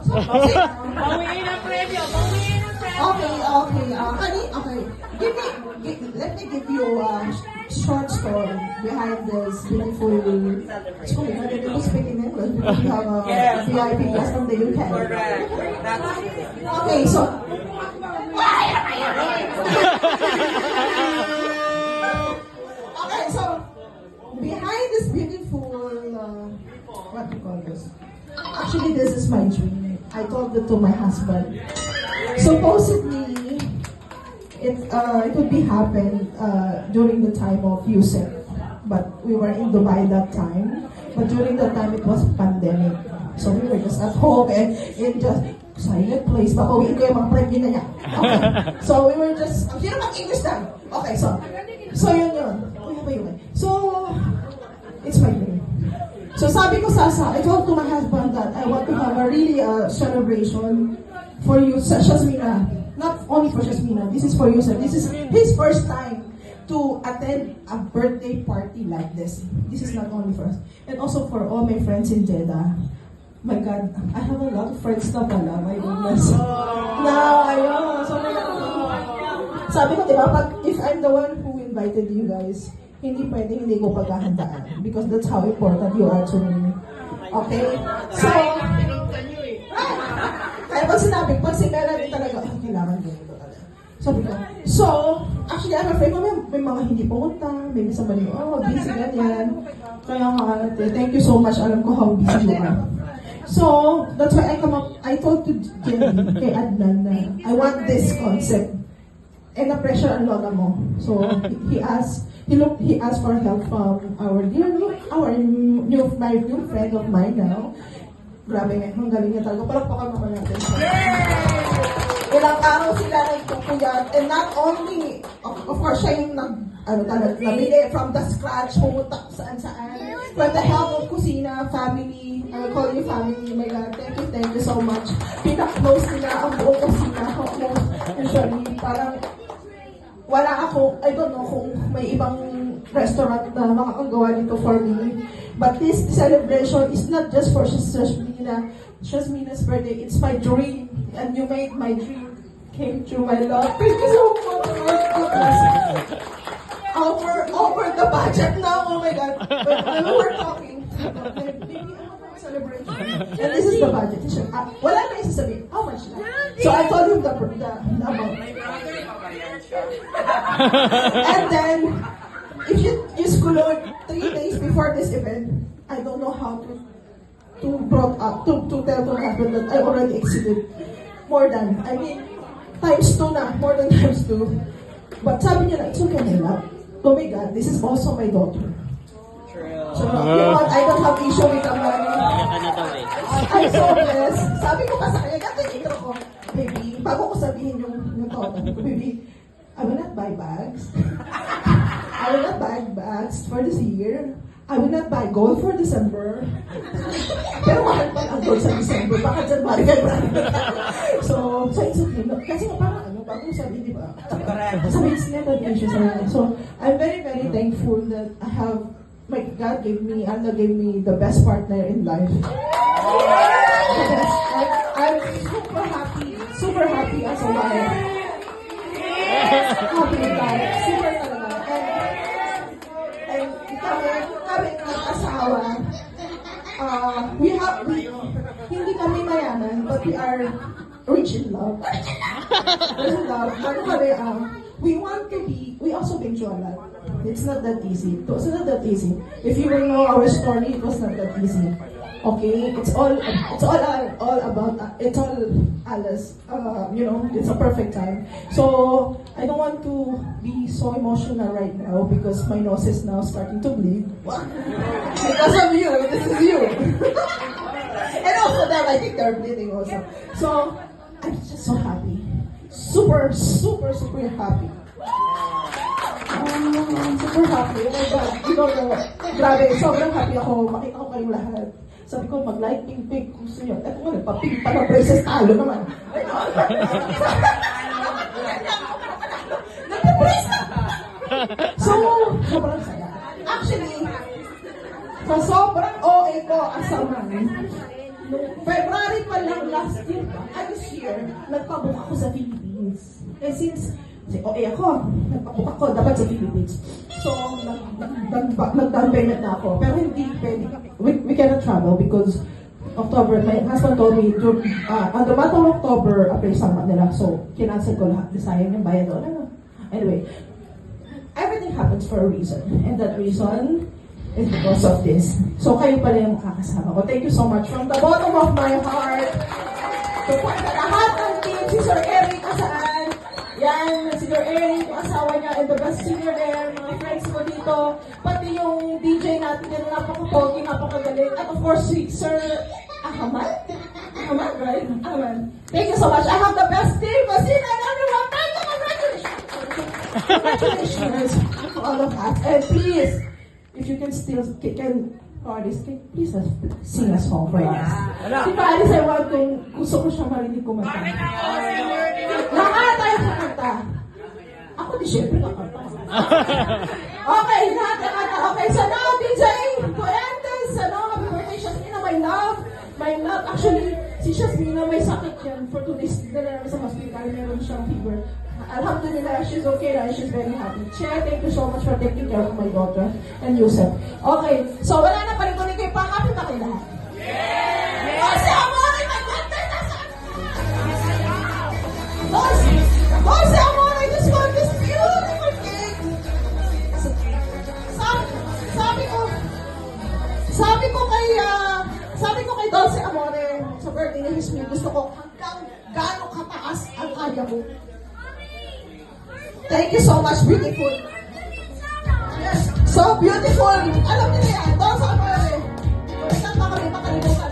Kasi, Bawiin ang premyo! Bawiin! Okay, okay. Uh, honey, okay. Give me, give, let me give you a short story behind this beautiful school. I didn't speak in English because we have a Yes. VIP guest from the UK. Correct. That's Okay, so. okay, so behind this beautiful, uh, what do you call this? Actually, this is my dream. I told it to my husband. Supposedly, it uh, it would be happen uh, during the time of Yusuf, but we were in Dubai that time. But during that time, it was pandemic, so we were just at home and in just silent place. Papawiin ko yung mga na niya. Okay. So we were just, ang hirap mag-English na. Okay, so, so yun yun. Uy, apa yun? So, it's my dream. Sabi ko Sasa, I told to my husband that I want to have a really uh, celebration for you, Sa- Shasmina. Not only for Shasmina, this is for you, sir. This is his first time to attend a birthday party like this. This is not only for us. And also for all my friends in Jeddah. My God, I have a lot of friends na pala. My goodness. Now, ayun. So, sabi ko, di ba, pag, if I'm the one who invited you guys, hindi pwede hindi ko paghahandaan. Because that's how important you are to me. Okay? So, kaya pag sinabi, pag si Melanie talaga, ah, kailangan ganito talaga. Sabi ko, so, actually, I'm afraid may, may mga hindi pumunta, may minsan mali, oh, busy, ganyan. Kaya nga, thank you so much, alam ko how busy you are. So, that's why I come up, I told to Jenny, kay Adnan na, I want this concept. And na-pressure ang lola mo. So, he, he asked, he looked, he asked for help from our dear, new- our new, my new friend of mine now. Grabe nga, ang galing niya talaga. Palakpakan naman natin siya. Ilang araw sila nagpupuyat. And not only, of, of course, siya yung nag, ano talaga, namili from the scratch, pumunta kung saan saan. With the help of Kusina, family, I will call you family, my God, thank you, thank you so much. Pinaklose nila ang buong Kusina ko. Usually, parang, wala ako, I don't know kung may ibang restaurant na makakagawa nito for me. But this celebration is not just for Shasmina, Shasmina's birthday, it's my dream. And you made my dream came true, my love. Thank you so much. Over, over the budget now, oh my God. But when we were talking, maybe celebration? And this is the budget. Ah, wala na isasabihin. How much na? So I told him the, the, the amount. And then, if you use Kulod three days before this event, I don't know how to to brought up to to tell my husband that I already exceeded more than I mean times two na more than times two. But sabi niya na it's okay lang. Oh my God, this is also my daughter. Buy bags. I will not buy bags for this year. I will not buy gold for December. Pero mahal pa ang gold sa December. Baka January, February. so, so it's okay. No? Kasi nga parang ano, bago sabi, di ba? Sabi, it's never an issue sa akin. So, I'm very, very thankful that I have, my God gave me, Allah gave me the best partner in life. Yes, I'm, I'm super happy, super happy as a wife. Happy life, super talaga. And, and kami, kami mag-asawa, uh, we have, we, hindi kami mayaman, but we are rich in love. rich in love. But kami, uh, we want to be, we also a lot. It's not that easy. It was not that easy. If you will know our story, it was not that easy. Okay, it's all it's all all about it's all Alice. Uh, you know, it's a perfect time. So I don't want to be so emotional right now because my nose is now starting to bleed. because of you, this is you. and also them, I think they're bleeding also. So I'm just so happy, super, super, super happy. Um, super happy. Oh my God. You don't know. Grabe, sobrang happy ako. Makita ko kayong lahat. Sabi ko, mag-like, pink. Kung gusto nyo. Eto nga, nagpa-pink pa ng braces. Talo naman. Nagpa-braces! So, sobrang saya. Actually, sa sobrang OA ko as a man, nung February pa lang last year ba? Ay, this year, nagpabook ako sa Philippines. Eh, since, si okay ako, nagpabook ako, dapat sa Philippines. So, nag, nag, nag, nag-down na ako. Pero hindi pwede, we, we cannot travel because October, my husband told me, uh, the month of October, apply summer nila. So, kinancel ko lahat. Sayang yung bayad doon. Ano? Anyway, everything happens for a reason. And that reason is because of this. So, kayo pala yung makakasama ko. Thank you so much from the bottom of my heart. Po sa lahat ng team, si Sir Eric Asaan, yan, niya, and the singer there, mga friends ko dito, pati yung DJ natin, yung napaka-pogi, napakagaling, at of course, si Sir Ahmad? Ahmad, right? Ahmad. Thank you so much. I have the best team, Basin, and everyone. Thank you, congratulations. Congratulations to all of us. And please, if you can still, can, can Paris, can please uh, sing a song for us. Si Paris, I want kung gusto ko siya marinig kumanta. Lahat tayo kumanta. Ako di syempre kakanta. Okay, lahat kakanta. Okay, so now, DJ Fuentes, ano, happy birthday, Shasmina, my love. My love, actually, si Shasmina may sakit yan for two days. Dala namin sa hospital, meron siyang fever. Alhamdulillah, she's okay na, she's very happy. Che, thank you so much for taking care of my daughter and Yusef. Okay, so wala na paling-ulit kayo, pangapit na kayo lahat. Yeah! Oh, si Amore, my birthday, nasaan? Boss, boss, sa ni Hismi, gusto ko hanggang gano'ng kataas ang kaya mo. Thank you so much, beautiful. Yes, so beautiful. Alam niyo yan, Dulce Amore. Kung saan pa kami makalimutan